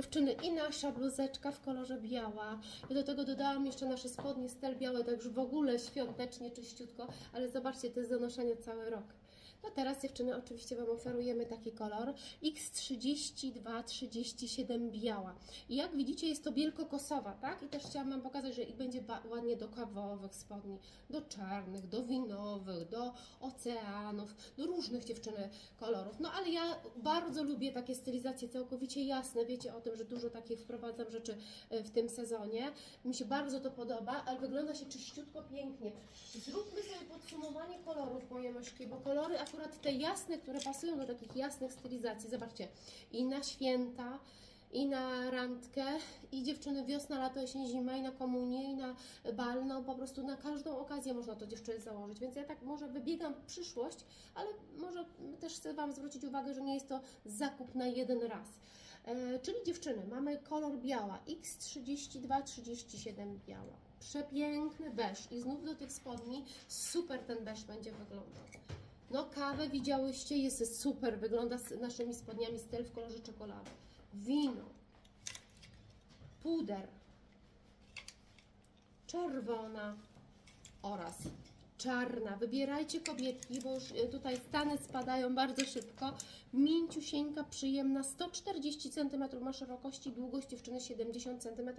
Dziewczyny, i nasza bluzeczka w kolorze biała. Ja do tego dodałam jeszcze nasze spodnie styl białe, tak już w ogóle świątecznie, czyściutko, ale zobaczcie, to jest do noszenia cały rok. No teraz dziewczyny oczywiście Wam oferujemy taki kolor X32-37 biała. I jak widzicie jest to bielkokosowa, tak? I też chciałam Wam pokazać, że i będzie ładnie do kawowych spodni, do czarnych, do winowych, do oceanów, do różnych dziewczyny kolorów. No ale ja bardzo lubię takie stylizacje całkowicie jasne. Wiecie o tym, że dużo takich wprowadzam rzeczy e, w tym sezonie. Mi się bardzo to podoba, ale wygląda się czyściutko, pięknie. Zróbmy sobie podsumowanie kolorów, moje myszki, bo kolory akurat te jasne, które pasują do takich jasnych stylizacji. Zobaczcie, i na święta, i na randkę, i dziewczyny wiosna, lato, jesień, zima, i na komunię, i na bal, no po prostu na każdą okazję można to dziewczyny założyć, więc ja tak może wybiegam w przyszłość, ale może też chcę Wam zwrócić uwagę, że nie jest to zakup na jeden raz. E, czyli dziewczyny, mamy kolor biała, X32-37 biała. Przepiękny beż i znów do tych spodni super ten beż będzie wyglądał. No kawę widziałyście, jest super, wygląda z naszymi spodniami styl w kolorze czekolady. Wino, puder, czerwona oraz czarna. Wybierajcie kobietki, bo już e, tutaj stany spadają bardzo szybko. Mięciusieńka, przyjemna, 140 cm ma szerokości, długość dziewczyny 70 cm.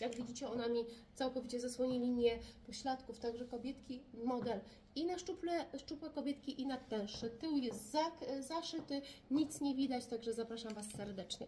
Jak widzicie, ona mi całkowicie zasłoni linię pośladków, także kobietki, model i na szczuple, szczupłe kobietki i na tęższe. Tył jest zak, zaszyty, nic nie widać, także zapraszam Was serdecznie.